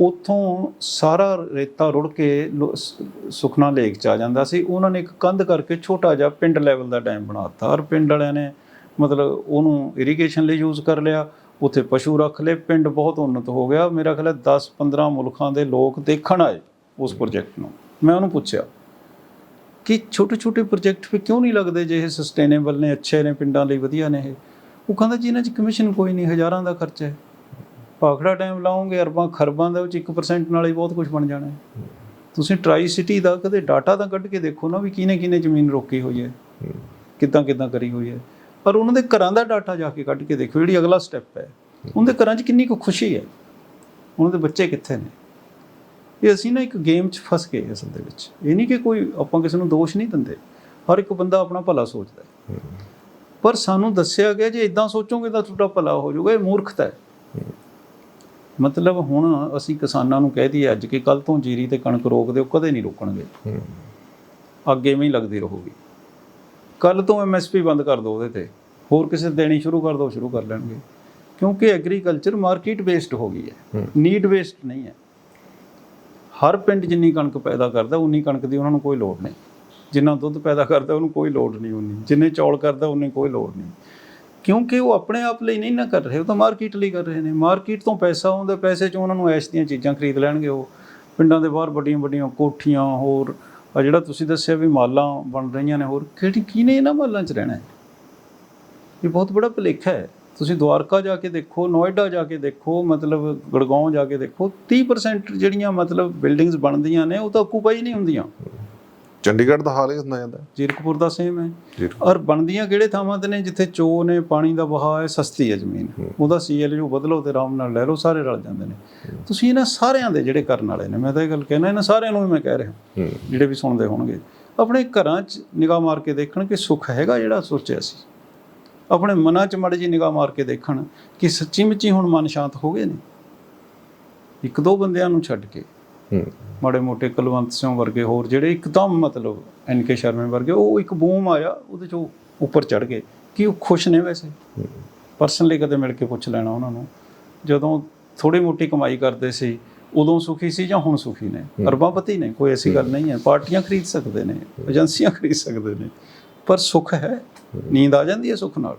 ਉਥੋਂ ਸਾਰਾ ਰੇਤਾ ਰੁੜ ਕੇ ਸੁਖਨਾ ਲੇਕ ਚ ਆ ਜਾਂਦਾ ਸੀ। ਉਹਨਾਂ ਨੇ ਇੱਕ ਕੰਧ ਕਰਕੇ ਛੋਟਾ ਜਿਹਾ ਪਿੰਡ ਲੈਵਲ ਦਾ ਡੈਮ ਬਣਾਤਾ ਔਰ ਪਿੰਡ ਵਾਲਿਆਂ ਨੇ ਮਤਲਬ ਉਹਨੂੰ ਇਰੀਗੇਸ਼ਨ ਲਈ ਯੂਜ਼ ਕਰ ਲਿਆ। ਉੱਥੇ ਪਸ਼ੂ ਰੱਖ ਲਏ। ਪਿੰਡ ਬਹੁਤ ਉન્નਤ ਹੋ ਗਿਆ। ਮੇਰਾ ਖਿਆਲ ਹੈ 10 15 ਮੁਲਕਾਂ ਦੇ ਲੋਕ ਦੇਖਣ ਆਏ ਉਸ ਪ੍ਰੋਜੈਕਟ ਨੂੰ। ਮੈਂ ਉਹਨੂੰ ਪੁੱਛਿਆ ਕਿ ਛੋਟੇ ਛੋਟੇ ਪ੍ਰੋਜੈਕਟ ਵੀ ਕਿਉਂ ਨਹੀਂ ਲੱਗਦੇ ਜੇ ਇਹ ਸਸਟੇਨੇਬਲ ਨੇ ਅੱਛੇ ਨੇ ਪਿੰਡਾਂ ਲਈ ਵਧੀਆ ਨੇ ਇਹ? ਉਹ ਕਹਿੰਦਾ ਜੀ ਇਹਨਾਂ 'ਚ ਕਮਿਸ਼ਨ ਕੋਈ ਨਹੀਂ ਹਜ਼ਾਰਾਂ ਦਾ ਖਰਚਾ ਹੈ। ਭਾਖੜਾ ਟਾਈਮ ਲਾਉਂਗੇ ਅਰਬਾਂ ਖਰਬਾਂ ਦੇ ਵਿੱਚ 1% ਨਾਲ ਹੀ ਬਹੁਤ ਕੁਝ ਬਣ ਜਾਣਾ ਹੈ। ਤੁਸੀਂ ਟਰਾਈ ਸਿਟੀ ਦਾ ਕਦੇ ਡਾਟਾ ਤਾਂ ਕੱਢ ਕੇ ਦੇਖੋ ਨਾ ਵੀ ਕਿਹਨੇ ਕਿਹਨੇ ਜ਼ਮੀਨ ਰੋਕੀ ਹੋਈ ਹੈ ਕਿੱਦਾਂ ਕਿੱਦਾਂ ਕਰੀ ਹੋਈ ਹੈ। ਪਰ ਉਹਨਾਂ ਦੇ ਘਰਾਂ ਦਾ ਡਾਟਾ ਜਾ ਕੇ ਕੱਢ ਕੇ ਦੇਖੋ ਜਿਹੜੀ ਅਗਲਾ ਸਟੈਪ ਹੈ ਉਹਨਾਂ ਦੇ ਘਰਾਂ 'ਚ ਕਿੰਨੀ ਕੁ ਖੁਸ਼ੀ ਹੈ ਉਹਨਾਂ ਦੇ ਬੱਚੇ ਕਿੱਥੇ ਨੇ। ਇਹ ਅਸੀਂ ਨਾ ਇੱਕ ਗੇਮ 'ਚ ਫਸ ਗਏ ਅਸਲ ਦੇ ਵਿੱਚ। ਇਹ ਨਹੀਂ ਕਿ ਕੋਈ ਆਪਾਂ ਕਿਸੇ ਨੂੰ ਦੋਸ਼ ਨਹੀਂ ਦਿੰਦੇ ਹਰ ਇੱਕ ਬੰਦਾ ਆਪਣਾ ਭਲਾ ਸੋਚਦਾ ਹੈ। ਪਰ ਸਾਨੂੰ ਦੱਸਿਆ ਗਿਆ ਜੇ ਇਦਾਂ ਸੋਚੋਗੇ ਤਾਂ ਤੁਹਾਡਾ ਭਲਾ ਹੋ ਜਾਊਗਾ ਇਹ ਮੂਰਖਤਾ ਹੈ। ਮਤਲਬ ਹੁਣ ਅਸੀਂ ਕਿਸਾਨਾਂ ਨੂੰ ਕਹਿ ਦਈਏ ਅੱਜ ਕਿ ਕੱਲ ਤੋਂ ਜੀਰੀ ਤੇ ਕਣਕ ਰੋਕ ਦਿਓ ਕਦੇ ਨਹੀਂ ਰੋਕਣਗੇ। ਅੱਗੇ ਹੀ ਲੱਗਦੀ ਰਹੂਗੀ। ਕੱਲ ਤੋਂ ਐਮਐਸਪੀ ਬੰਦ ਕਰ ਦਿਓ ਉਹਦੇ ਤੇ। ਹੋਰ ਕਿਸੇ ਦੇਣੀ ਸ਼ੁਰੂ ਕਰ ਦਿਓ ਸ਼ੁਰੂ ਕਰ ਲੈਣਗੇ। ਕਿਉਂਕਿ ਐਗਰੀਕਲਚਰ ਮਾਰਕੀਟ ਬੇਸਡ ਹੋ ਗਈ ਹੈ। ਨੀਡ ਬੇਸਡ ਨਹੀਂ ਹੈ। ਹਰ ਪਿੰਡ ਜਿੰਨੀ ਕਣਕ ਪੈਦਾ ਕਰਦਾ ਉਨੀ ਕਣਕ ਦੀ ਉਹਨਾਂ ਨੂੰ ਕੋਈ ਲੋੜ ਨਹੀਂ। ਜਿੰਨਾ ਦੁੱਧ ਪੈਦਾ ਕਰਦਾ ਉਹਨੂੰ ਕੋਈ ਲੋੜ ਨਹੀਂ ਉਨੀ। ਜਿੰਨੇ ਚੌਲ ਕਰਦਾ ਉਹਨੇ ਕੋਈ ਲੋੜ ਨਹੀਂ। ਕਿਉਂਕਿ ਉਹ ਆਪਣੇ ਆਪ ਲਈ ਨਹੀਂ ਨਾ ਕਰ ਰਹੇ, ਉਹ ਤਾਂ ਮਾਰਕੀਟ ਲਈ ਕਰ ਰਹੇ ਨੇ। ਮਾਰਕੀਟ ਤੋਂ ਪੈਸਾ ਆਉਂਦਾ, ਪੈਸੇ 'ਚ ਉਹਨਾਂ ਨੂੰ ਐਸ਼ ਦੀਆਂ ਚੀਜ਼ਾਂ ਖਰੀਦ ਲੈਣਗੇ ਉਹ। ਪਿੰਡਾਂ ਦੇ ਬਾਹਰ ਵੱਡੀਆਂ ਵੱਡੀਆਂ ਕੋਠੀਆਂ, ਹੋਰ ਆ ਜਿਹੜਾ ਤੁਸੀਂ ਦੱਸਿਆ ਵੀ ਮਾਲਾਂ ਬਣ ਰਹੀਆਂ ਨੇ, ਹੋਰ ਕਿਹੜੀ ਕਿਹਨੇ ਇਹਨਾਂ ਮਾਲਾਂ 'ਚ ਰਹਿਣਾ ਹੈ? ਇਹ ਬਹੁਤ ਬੜਾ ਭੁਲੇਖਾ ਹੈ। ਤੁਸੀਂ ਦੁਆਰਕਾ ਜਾ ਕੇ ਦੇਖੋ, ਨੋਇਡਾ ਜਾ ਕੇ ਦੇਖੋ, ਮਤਲਬ ਗੜਗਾਉਂ ਜਾ ਕੇ ਦੇਖੋ 30% ਜਿਹੜੀਆਂ ਮਤਲਬ ਬਿਲਡਿੰਗਸ ਬਣਦੀਆਂ ਨੇ, ਉਹ ਤਾਂ ਆਕੂਪਾਈ ਨਹੀਂ ਹੁੰਦੀਆਂ। ਚੰਡੀਗੜ੍ਹ ਦਾ ਹਾਲ ਹੀ ਹੁੰਦਾ ਜਾਂਦਾ ਜੀਰਕਪੁਰ ਦਾ ਸੇਮ ਹੈ। ਔਰ ਬਣਦੀਆਂ ਕਿਹੜੇ ਥਾਵਾਂ ਤੇ ਨੇ? ਜਿੱਥੇ ਚੋ ਨੇ ਪਾਣੀ ਦਾ ਵਹਾਅ ਹੈ ਸਸਤੀ ਹੈ ਜ਼ਮੀਨ। ਉਹਦਾ ਸੀਐਲਯੂ ਬਦਲੋ ਤੇ ਆਰਾਮ ਨਾਲ ਲੈ ਲਓ ਸਾਰੇ ਰਲ ਜਾਂਦੇ ਨੇ। ਤੁਸੀਂ ਇਹਨਾਂ ਸਾਰਿਆਂ ਦੇ ਜਿਹੜੇ ਕਰਨ ਵਾਲੇ ਨੇ ਮੈਂ ਤਾਂ ਇਹ ਗੱਲ ਕਹਿਣਾ ਇਹਨਾਂ ਸਾਰਿਆਂ ਨੂੰ ਵੀ ਮੈਂ ਕਹਿ ਰਿਹਾ ਜਿਹੜੇ ਵੀ ਸੁਣਦੇ ਹੋਣਗੇ ਆਪਣੇ ਘਰਾਂ 'ਚ ਨਿਗਾਹ ਮਾਰ ਕੇ ਦੇਖਣ ਕਿ ਸੁੱਖ ਹੈਗਾ ਜਿਹੜਾ ਸੋਚਿਆ ਸੀ। ਆਪਣੇ ਮਨਾਂ 'ਚ ਮੜ ਜੀ ਨਿਗਾਹ ਮਾਰ ਕੇ ਦੇਖਣ ਕਿ ਸੱਚੀ ਮੁੱਚੀ ਹੁਣ ਮਨ ਸ਼ਾਂਤ ਹੋ ਗਏ ਨੇ। ਇੱਕ ਦੋ ਬੰਦਿਆਂ ਨੂੰ ਛੱਡ ਕੇ। ਮਾੜੇ ਮੋਟੇ ਕੁਲਵੰਤ ਸਿੰਘ ਵਰਗੇ ਹੋਰ ਜਿਹੜੇ ਇੱਕਦਮ ਮਤਲਬ ਐਨ ਕੇ ਸ਼ਰਮੇ ਵਰਗੇ ਉਹ ਇੱਕ ਬੂਮ ਆਇਆ ਉਹਦੇ ਚੋਂ ਉੱਪਰ ਚੜ ਗਏ। ਕਿ ਉਹ ਖੁਸ਼ ਨੇ ਵੈਸੇ? ਪਰਸਨਲੀ ਕਦੇ ਮਿਲ ਕੇ ਪੁੱਛ ਲੈਣਾ ਉਹਨਾਂ ਨੂੰ। ਜਦੋਂ ਥੋੜੀ ਮੋਟੀ ਕਮਾਈ ਕਰਦੇ ਸੀ ਉਦੋਂ ਸੁਖੀ ਸੀ ਜਾਂ ਹੁਣ ਸੁਖੀ ਨੇ? ਅਰਬਾਪਤੀ ਨੇ ਕੋਈ ਐਸੀ ਗੱਲ ਨਹੀਂ ਹੈ। ਪਾਰਟੀਆਂ ਖਰੀਦ ਸਕਦੇ ਨੇ ਏਜੰਸੀਆਂ ਖਰੀਦ ਸਕਦੇ ਨੇ। ਪਰ ਸੁੱਖ ਹੈ। ਨੀਂਦ ਆ ਜਾਂਦੀ ਹੈ ਸੁੱਖ ਨਾਲ।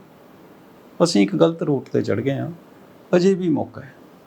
ਅਸੀਂ ਇੱਕ ਗਲਤ ਰੂਟ ਤੇ ਚੜ ਗਏ ਹਾਂ। ਅਜੇ ਵੀ ਮੌਕਾ ਹੈ।